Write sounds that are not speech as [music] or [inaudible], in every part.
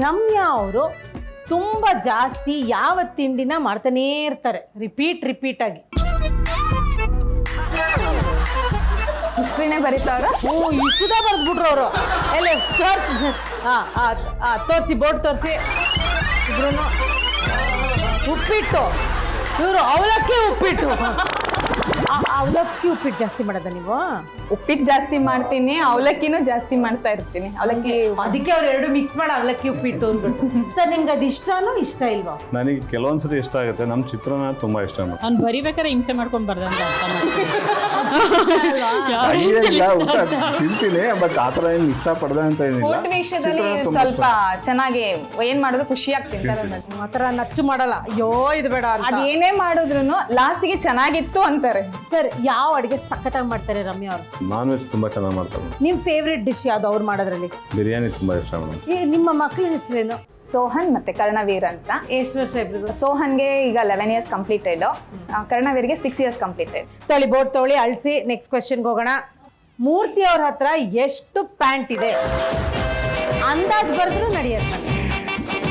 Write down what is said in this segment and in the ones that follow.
ರಮ್ಯಾ ಅವರು ತುಂಬ ಜಾಸ್ತಿ ಯಾವ ತಿಂಡಿನ ಮಾಡ್ತಾನೇ ಇರ್ತಾರೆ. ರಿಪೀಟ್ ರಿಪೀಟ್ ಆಗಿ. ಹಿಸ್ಟ್ರಿನೇ ಬರೀತಾವ್ರ ಹ್ಞೂ ಇಷ್ಟುದ ಬರೆದ್ಬಿಟ್ರು ಅವರು. ಎಲ್ಲ ತೋರಿಸಿ ಹಾಂ ಹಾಂ ತೋರಿಸಿ ಬೋರ್ಡ್ ತೋರಿಸಿ. ಇಬ್ರು ಉಪ್ಪಿಟ್ಟು. ಇವರು ಅವಲಕ್ಕಿ ಉಪ್ಪಿಟ್ಟು. ಅವಲಕ್ಕಿ ಉಪ್ಪಿಟ್ಟು ಜಾಸ್ತಿ ಮಾಡೋದ ನೀವು? ಉಪ್ಪಿಟ್ಟು ಜಾಸ್ತಿ ಮಾಡ್ತೀನಿ ಅವಲಕ್ಕಿನೂ ಜಾಸ್ತಿ ಮಾಡ್ತಾ ಇರ್ತೀನಿ. ಅವಲಕ್ಕಿ ಅದಕ್ಕೆ ಅವ್ರು ಎರಡು ಮಿಕ್ಸ್ ಮಾಡಿ ಅವಲಕ್ಕಿ ಉಪ್ಪಿಟ್ಟು ಅಂದ್ಬಿಟ್ಟು. ಸರ್ ನಿಮ್ಗೆ ಅದು ಇಷ್ಟನೋ ಇಷ್ಟ ಇಲ್ವಾ? ನನಗೆ ಕೆಲವೊಂದ್ಸತಿ ಇಷ್ಟ ಆಗುತ್ತೆ. ನಮ್ಮ ಚಿತ್ರನ ತುಂಬಾ ಇಷ್ಟ ಆಗುತ್ತೆ ಅವ್ನು ಬರಿಬೇಕಾದ್ರೆ ಹಿಂಸೆ ಮಾಡ್ಕೊಂಡು ಅರ್ಥ ಊಟ ತಿಂತೀನಿ ಬಟ್ ಆ ಥರ ಏನು ಇಷ್ಟ ಪಡ್ದೆ ಅಂತ ಏನಿಲ್ಲ. ಫುಡ್ ವಿಷಯದಲ್ಲಿ ಚಿತ್ರಾನ್ನ ತುಂಬಾ ಸ್ವಲ್ಪ ಚೆನ್ನಾಗಿ ಏನ್ ಮಾಡಿದ್ರು ಖುಷಿ ತಿಂತಾರೆ ಅನ್ನೋದು. ಆ ಥರ ನಚ್ಚು ಮಾಡಲ್ಲ. ಅಯ್ಯೋ ಇದು ಬೇಡ ಅಂತ. ಅದ್ ಏನೇ ಮಾಡಿದ್ರು ಲಾಸ್ಟಿಗೆ ಚೆನ್ನಾಗಿತ್ತು ಅಂತಾರೆ. ಸರ್ ಯಾವ ಅಡುಗೆ ಸಖತ್ತಾಗಿ ಮಾಡ್ತಾರೆ ರಮ್ಯಾ ಅವರು? ನಾನ್ ವೆಜ್ ತುಂಬಾ ಚೆನ್ನಾಗಿ ಮಾಡ್ತಾರೆ. ನಿಮ್ ಫೇವ್ರೆಟ್ ಡಿಶ್ ಯಾವ್ದು ಅವ್ರು ಮಾಡೋದ್ರಲ್ಲಿ? ಬಿರಿಯಾನಿ ತುಂಬಾ ಇಷ್ಟ ಮೇಡಮ್. ಏ ನಿಮ್ಮ ಮಕ್ಕಳ ಹೆಸರೇನು? ಸೋಹನ್ ಮತ್ತೆ ಕರ್ಣವೀರ್ ಅಂತ. ಎಷ್ಟು ವರ್ಷ ಇಬ್ರು ಸೋಹನ್ಗೆ ಈಗ ಲೆವೆನ್ ಇಯರ್ಸ್ ಕಂಪ್ಲೀಟ್ ಆಯ್ತು ಕರ್ಣವೀರ್ಗೆ ಸಿಕ್ಸ್ ಇಯರ್ಸ್ ಕಂಪ್ಲೀಟ್ ಆಯ್ತು ತೊಳಿ ಬೋರ್ಡ್ ತೊಳಿ ಅಳಿಸಿ ನೆಕ್ಸ್ಟ್ ಕ್ವೆಶನ್ಗೆ ಹೋಗೋಣ. ಮೂರ್ತಿ ಅವ್ರ ಹತ್ರ ಎಷ್ಟು ಪ್ಯಾಂಟ್ ಇದೆ? ಅಂದಾಜ್ ಬರೆದ್ರು ನಡೆಯುತ್ತೆ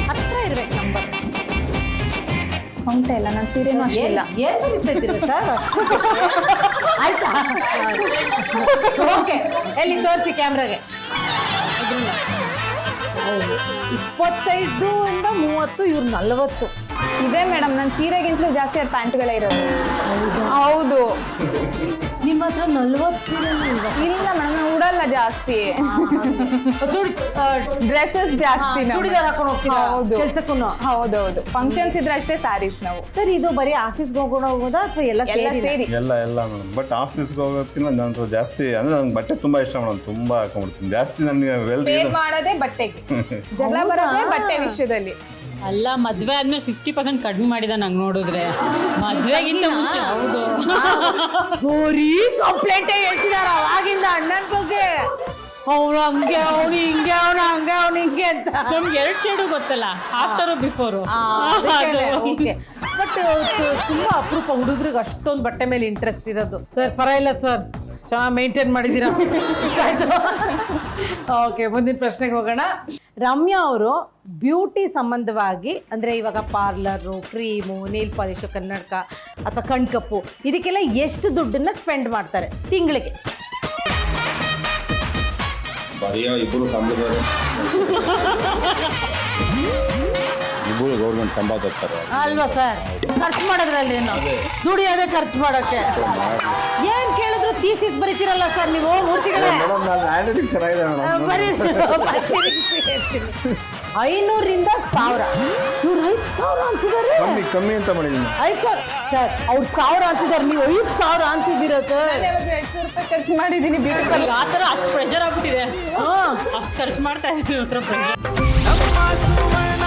ಹತ್ರ ಇರ್ಬೇಕು ನಂಬರ್ ಹೊಂಟ ಇಲ್ಲ ನಾನು ಸೀರೆನೂ ಅಷ್ಟಿಲ್ಲ. ಏನ್ ಏನು ಇದ್ದೀರಾ ಸರ್ [laughs] ಆಯ್ತಾ? ಓಕೆ ಎಲ್ಲಿ ತೋರಿಸಿ ಕ್ಯಾಮ್ರಾಗೆ? ಇಪ್ಪತ್ತೈದು ಇಂದ ಮೂವತ್ತು ಇವ್ರು ನಲವತ್ತು. ಇದೆ ಮೇಡಮ್ ನನ್ನ ಸೀರೆಗಿಂತಲೂ ಜಾಸ್ತಿ ಅದು ಪ್ಯಾಂಟ್ಗಳೇ ಇರೋದು. ಹೌದು? ನಿಮ್ಮ ಹತ್ರ ನಲ್ವತ್ತು? ಇಲ್ಲ? ಮೇಡಮ್ ನಾನು ಉಡಲ್ಲ ಜಾಸ್ತಿ. [laughs] ಡ್ರೆಸ್ಸಸ್ ಜಾಸ್ತಿ. ಚೂಡಿದಾರ್ ಹಾಕೊಂಡು ಹೋಗ್ತೀರಾ? ಹೌದು. ಕೆಲ್ಸಕ್ಕೂ ಹೌದೌದು. ಫಂಕ್ಷನ್ಸ್ ಇದ್ರೆ ಅಷ್ಟೇ ಸ್ಯಾರೀಸ್ ನಾವು. ಸರ್ ಇದು ಬರೀ ಆಫೀಸ್ಗೆ ಹೋಗೋಣ ಹೋಗೋದಾ ಅಥವಾ ಎಲ್ಲ ಸೇರಿ. ಎಲ್ಲ ಎಲ್ಲ ಮೇಡಮ್ ಬಟ್ ಆಫೀಸ್ಗೆ ಹೋಗೋದಕ್ಕಿಂತ ನಾನು ಜಾಸ್ತಿ ಅಂದ್ರೆ ನಂಗೆ ಬಟ್ಟೆ ತುಂಬಾ ಇಷ್ಟ ಮೇಡಮ್ ತುಂಬಾ ಹಾಕೊಂಡ್ಬಿಡ್ತೀನಿ. ಜಾಸ್ತಿ ನನಗೆ ವೆಲ್ ಸೇವ್ ಮಾಡೋದೇ ಬಟ್ಟೆಗೆ. [laughs] ಜಗಳ ಬರೋದೇ ಬಟ್ಟೆ ವಿಷಯದಲ್ಲಿ. ಅಲ್ಲ ಮದ್ವೆ ಆದ್ಮೇಲೆ ಫಿಫ್ಟಿ ಪರ್ಸೆಂಟ್ ಕಡಿಮೆ ಮಾಡಿದ ನಂಗೆ ನೋಡಿದ್ರೆ. ಮದ್ವೆಗಿಂತ ಮುಂಚೆ. ಹೌದು. ಕಂಪ್ಲೇಂಟೇ ಹೇಳ್ತಿದಾರ? ಅವಾಗಿಂದ ಅಣ್ಣನ ಬಗ್ಗೆ. ನಮ್ಗೆ ಎರಡು ಶೇಡು ಗೊತ್ತಲ್ಲ ಆಫ್ಟರು ಬಿಫೋರು ಬಟ್ ತುಂಬಾ ಅಪರೂಪ ಹುಡುಗರಿಗೆ ಅಷ್ಟೊಂದು ಬಟ್ಟೆ ಮೇಲೆ ಇಂಟ್ರೆಸ್ಟ್ ಇರೋದು ಸರ್ ಪರವಾಗಿಲ್ಲ ಸರ್ ಚೆನ್ನಾಗಿ ಮೇಂಟೈನ್ ಮಾಡಿದ್ದೀರಾ ಓಕೆ ಮುಂದಿನ ಪ್ರಶ್ನೆಗೆ ಹೋಗೋಣ ರಮ್ಯಾ ಅವರು ಬ್ಯೂಟಿ ಸಂಬಂಧವಾಗಿ ಅಂದರೆ ಇವಾಗ ಪಾರ್ಲರು ಕ್ರೀಮು ನೇಲ್ ಪಾಲಿಶು ಕನ್ನಡಕ ಅಥವಾ ಕಣ್ಕಪ್ಪು ಇದಕ್ಕೆಲ್ಲ ಎಷ್ಟು ದುಡ್ಡನ್ನ ಸ್ಪೆಂಡ್ ಮಾಡ್ತಾರೆ ತಿಂಗಳಿಗೆ ಬರೆಯೋ ಇಬ್ಬರು ಸಂಬಳದವರು ಇಬ್ಬರು ಗೌರ್ಮೆಂಟ್ ಸಂಬಳ ತರ್ತಾರೆ ಅಲ್ವಾ ಸರ್ ಖರ್ಚು ಮಾಡೋದ್ರಲ್ಲಿ ಏನು ದುಡಿಯೋದೇ ಖರ್ಚು ಮಾಡೋಕ್ಕೆ ಏನ್ ಕೇಳಿದ್ರು ಥೀಸಿಸ್ ಬರೀತಿರಲ್ಲ ಸರ್ ನೀವು? ಮೂರ್ತಿಗಳೇ? ಮೇಡಮ್ ನಾನು ಹ್ಯಾಂಡ್ ರೈಟಿಂಗ್ ಚೆನ್ನಾಗಿದೆ ಮೇಡಮ್. ಬರೀ [laughs] ಐನೂರಿಂದ ಸಾವಿರ. ಇವ್ರು ಐದು ಸಾವಿರ ಅಂತಿದ್ದಾರೆ. ಕಮ್ಮಿ ಕಮ್ಮಿ ಅಂತ ಮಾಡಿದ್ದೀನಿ ಐದು ಸಾವಿರ. ಸರ್ ಅವ್ರು ಸಾವಿರ ಅಂತಿದ್ದಾರೆ. ನೀವು ಐದು ಸಾವಿರ ಅಂತಿದ್ದೀರ ಸರ್? ಎರಡು ಸಾವಿರ ರೂಪಾಯಿ ಖರ್ಚು ಮಾಡಿದ್ದೀನಿ ಬ್ಯೂಟಿಫುಲ್ ಆ ಥರ ಅಷ್ಟು ಪ್ರೆಷರ್ ಆಗ್ಬಿಟ್ಟಿದೆ. ಹಾಂ. ಅಷ್ಟು ಖರ್ಚು ಮಾಡ್ತಾ ಇದ್ದೀನಿ ಪ್ರೆಷರ್ ನಮ್ಮ ಸುವರ್ಣ